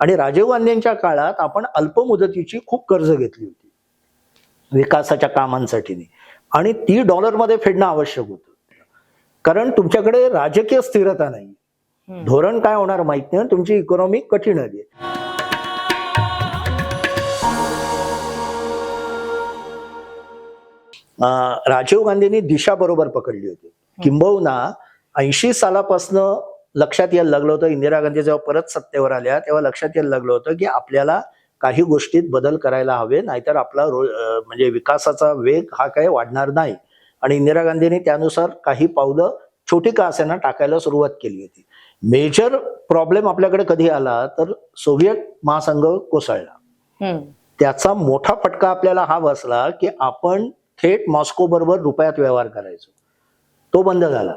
आणि राजीव गांधींच्या काळात आपण अल्पमुदतीची खूप कर्ज घेतली होती. विकासाच्या कामांसाठी आणि ती डॉलरमध्ये फेडणं आवश्यक होतं. कारण तुमच्याकडे राजकीय स्थिरता नाही. धोरण काय होणार माहीत नाही. तुमची इकॉनॉमी कठीण आहे. अं, राजीव गांधींनी दिशा बरोबर पकडली होती. किंबहुना ऐंशी सालापासनं लक्षात यायला लागलं होतं. इंदिरा गांधी जेव्हा परत सत्तेवर आल्या तेव्हा लक्षात यायला लागलं होतं की आपल्याला काही गोष्टीत बदल करायला हवे नाहीतर आपला रो म्हणजे विकासाचा वेग हा काही वाढणार नाही. आणि इंदिरा गांधींनी त्यानुसार काही पावलं छोटी का असेना टाकायला सुरुवात केली होती. मेजर प्रॉब्लेम आपल्याकडे कधी आला तर सोव्हिएट महासंघ कोसळला. त्याचा मोठा फटका आपल्याला हा बसला की आपण थेट मॉस्को बरोबर रुपयात व्यवहार करायचो. तो बंद झाला.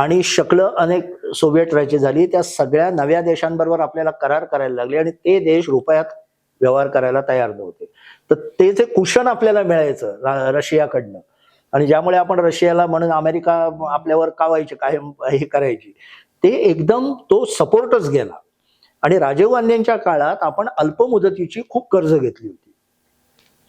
आणि शकलं अनेक सोव्हिएट राज्य झाली. त्या सगळ्या नव्या देशांबरोबर आपल्याला करार करायला लागले आणि ते देश रुपयात व्यवहार करायला तयार नव्हते. तर ते जे कुशन आपल्याला मिळायचं रशियाकडनं आणि ज्यामुळे आपण रशियाला म्हणून अमेरिका आपल्यावर कावायचे कायम हे करायची ते एकदम तो सपोर्टच गेला. आणि राजीव गांधींच्या काळात आपण अल्पमुदतीची खूप कर्ज घेतली होती.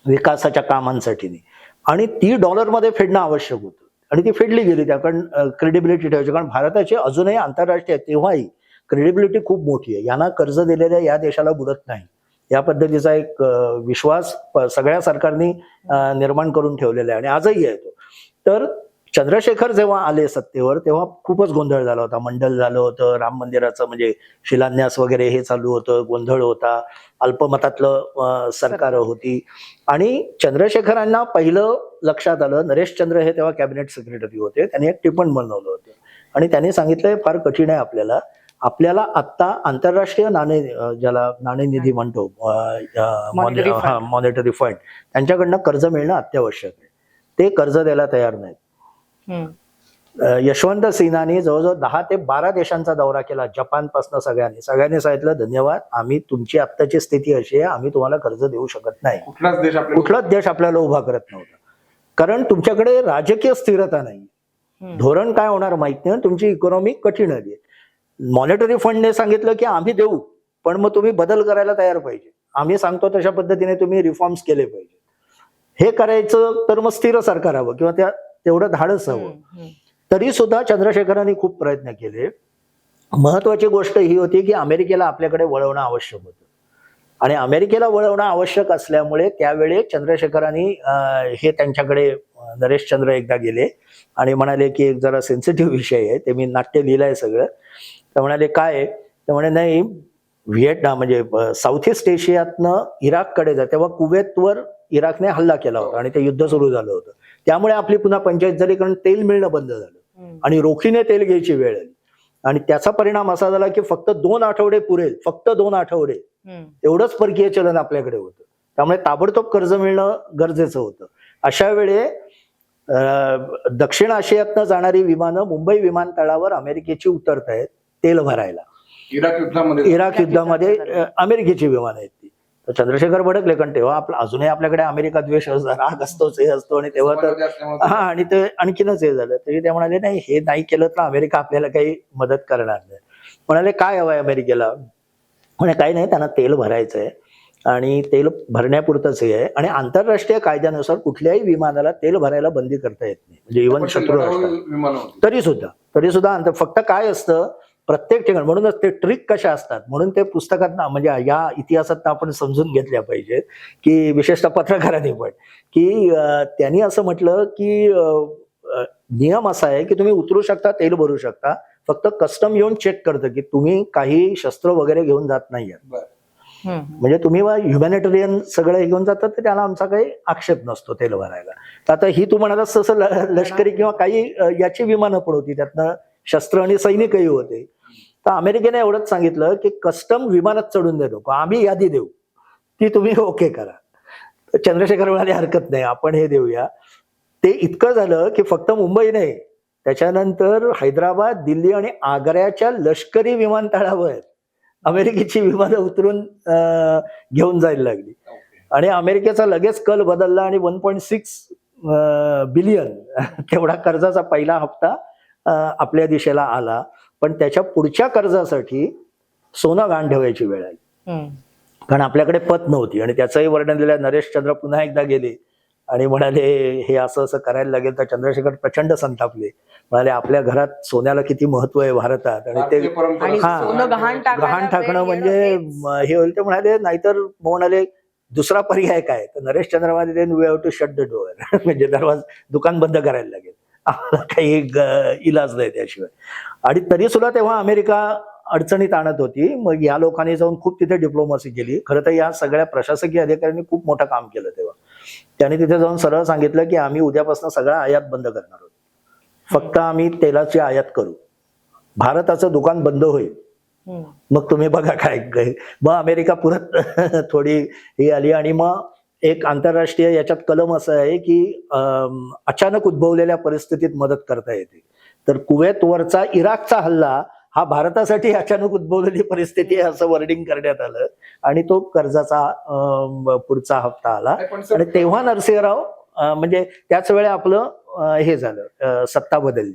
विकासाच्या कामांसाठी आणि ती डॉलरमध्ये फेडणं आवश्यक होतं. आणि ती फेडली गेली त्या कारण क्रेडिबिलिटी ठेवायची. कारण भारताची अजूनही आंतरराष्ट्रीय तेव्हाही क्रेडिबिलिटी खूप मोठी आहे. यांना कर्ज दिलेल्या या देशाला बुडत नाही. या पद्धतीचा एक विश्वास सगळ्या सरकारनी निर्माण करून ठेवलेला आहे. आणि आजही आहे तो. तर चंद्रशेखर जेव्हा आले सत्तेवर तेव्हा खूपच गोंधळ झाला होता. मंडल झालं होतं राम मंदिराचं म्हणजे शिलान्यास वगैरे हे चालू होतं गोंधळ होता. अल्पमतातलं सरकार होती. आणि चंद्रशेखरांना पहिलं लक्षात आलं नरेश चंद्र हे तेव्हा कॅबिनेट सेक्रेटरी होते. त्यांनी एक टिपण बनवलं होतं. आणि त्यांनी सांगितलं फार कठीण आहे आपल्याला. आपल्याला आत्ता आंतरराष्ट्रीय नाणे ज्याला नाणेनिधी म्हणतो. मॉनिटरी फंड त्यांच्याकडनं कर्ज मिळणं अत्यावश्यक आहे. ते कर्ज द्यायला तयार नाहीत. यशवंत सिन्हाने जवळजवळ दहा ते बारा देशांचा दौरा केला जपानपासून सगळ्यांनी. सगळ्यांनी सांगितलं धन्यवाद आम्ही तुमची आत्ताची स्थिती अशी आहे आम्ही तुम्हाला कर्ज देऊ शकत नाही. कुठलाच देश कुठलाच देश आपल्याला उभा करत नव्हता. कारण तुमच्याकडे राजकीय स्थिरता नाही. धोरण काय होणार माहीत नाही तुमची इकॉनॉमी कठीण आहे. मॉनिटरी फंडने सांगितलं की आम्ही देऊ पण मग तुम्ही बदल करायला तयार पाहिजे. आम्ही सांगतो तशा पद्धतीने तुम्ही रिफॉर्म्स केले पाहिजे. हे करायचं तर मग स्थिर सरकार हवं किंवा त्या तेवढं धाडस हवं. तरी सुद्धा चंद्रशेखरांनी खूप प्रयत्न केले. महत्वाची गोष्ट ही होती की अमेरिकेला आपल्याकडे वळवणं आवश्यक होतं. आणि अमेरिकेला वळवणं आवश्यक असल्यामुळे त्यावेळी चंद्रशेखरांनी हे त्यांच्याकडे नरेश चंद्र एकदा गेले आणि म्हणाले की एक जरा सेन्सिटिव्ह विषय आहे ते मी नाट्य लिहिलंय सगळं. तर म्हणाले काय? तर म्हणे नाही व्हिएटनाम म्हणजे साऊथ ईस्ट एशियातनं इराककडे जा. तेव्हा कुवेतवर इराकने हल्ला केला होता आणि ते युद्ध सुरू झालं होतं. त्यामुळे आपली पुन्हा पंचायत झाली कारण तेल मिळणं बंद झालं. आणि रोखीने तेल घ्यायची वेळ आली. आणि त्याचा परिणाम असा झाला की फक्त दोन आठवडे पुरेल फक्त दोन आठवडे. एवढंच परकीय चलन आपल्याकडे होतं. त्यामुळे ताबडतोब कर्ज मिळणं गरजेचं होतं. अशा वेळे दक्षिण आशियातनं जाणारी विमानं मुंबई विमानतळावर अमेरिकेची उतरत आहेत तेल भरायला. इराक युद्धामध्ये इराक युद्धामध्ये अमेरिकेची विमानं आहेत तर चंद्रशेखर भडकले कारण तेव्हा आपला अजूनही आपल्याकडे अमेरिका द्वेष राग असतोच हे असतो आणि तेव्हा तर हा आणि ते आणखीनच हे झालं. तरी ते म्हणाले नाही हे नाही केलं तर अमेरिका आपल्याला काही मदत करणार नाही. म्हणाले काय हवंय अमेरिकेला? म्हणे काही नाही त्यांना तेल भरायचं आहे आणि तेल भरण्यापुरतंच हे आहे आणि आंतरराष्ट्रीय कायद्यानुसार कुठल्याही विमानाला तेल भरायला बंदी करता येत नाही. म्हणजे इव्हन शत्रू तरी सुद्धा तरी सुद्धा फक्त काय असतं? प्रत्येक ठिकाणी म्हणूनच ते ट्रिक कशा असतात म्हणून ते पुस्तकात म्हणजे या इतिहासात आपण समजून घेतल्या पाहिजेत की विशेषतः पत्रकारांनी पण की त्यांनी असं म्हटलं की नियम असा आहे की तुम्ही उतरू शकता तेल भरू शकता फक्त कस्टम येऊन चेक करतं की तुम्ही काही शस्त्र वगैरे घेऊन जात नाहीये. हम्म. म्हणजे तुम्ही ह्युमॅनिटेरियन सगळं घेऊन जातात तर त्याला आमचा काही आक्षेप नसतो तेल भरायला तर आता ही तू म्हणालास तसं लष्करी किंवा काही याची विमानं पण होती त्यातनं शस्त्र आणि सैनिकही होते. तर अमेरिकेने एवढंच सांगितलं की कस्टम विमानात चढून दे नको आम्ही यादी देऊ. ती तुम्ही ओके करा. चंद्रशेखर म्हणाले हरकत नाही आपण हे देऊया. ते इतकं झालं की फक्त मुंबई नाही त्याच्यानंतर हैदराबाद दिल्ली आणि आग्र्याच्या लष्करी विमानतळावर अमेरिकेची विमानं उतरून घेऊन जायला लागली. आणि अमेरिकेचा लगेच कल बदलला आणि वन पॉईंट सिक्स बिलियन तेवढा कर्जाचा पहिला हप्ता आपल्या दिशेला आला पण त्याच्या पुढच्या कर्जासाठी सोनं गहाण ठेवायची वेळ आली. कारण आपल्याकडे पत नव्हती आणि त्याचंही वर्णन दिलं नरेश चंद्र पुन्हा एकदा गेले आणि म्हणाले हे असं असं करायला लागेल तर चंद्रशेखर प्रचंड संतापले. म्हणाले आपल्या घरात सोन्याला किती महत्त्व आहे भारतात. आणि ते हा. गहाण टाकणं म्हणजे हे होईल ते म्हणाले नाहीतर म्हणाले दुसरा पर्याय काय? तर नरेश चंद्र म्हणाले we have to shut the door म्हणजे दरवाज दुकान बंद करायला लागेल. काही इलाज नाही त्याशिवाय. आणि तरी सुद्धा तेव्हा अमेरिका अडचणीत आणत होती. मग या लोकांनी जाऊन खूप तिथे डिप्लोमसी केली. खरं तर या सगळ्या प्रशासकीय अधिकाऱ्यांनी खूप मोठं काम केलं तेव्हा. त्यांनी तिथे जाऊन सरळ सांगितलं की आम्ही उद्यापासून सगळं आयात बंद करणार आहोत. फक्त आम्ही तेलाची आयात करू. भारताचं दुकान बंद होईल. मग तुम्ही बघा काय काय. मग अमेरिका परत थोडी ही आली आणि मग एक आंतरराष्ट्रीय याच्यात कलम असं आहे की अचानक उद्भवलेल्या परिस्थितीत मदत करता येते. तर कुवेतवरचा इराकचा हल्ला हा भारतासाठी अचानक उद्भवलेली परिस्थिती आहे असं वर्डिंग करण्यात आलं. आणि तो कर्जाचा पुढचा हप्ता आला. आणि तेव्हा नरसिंहराव म्हणजे त्याच वेळी आपलं हे झालं सत्ता बदलली.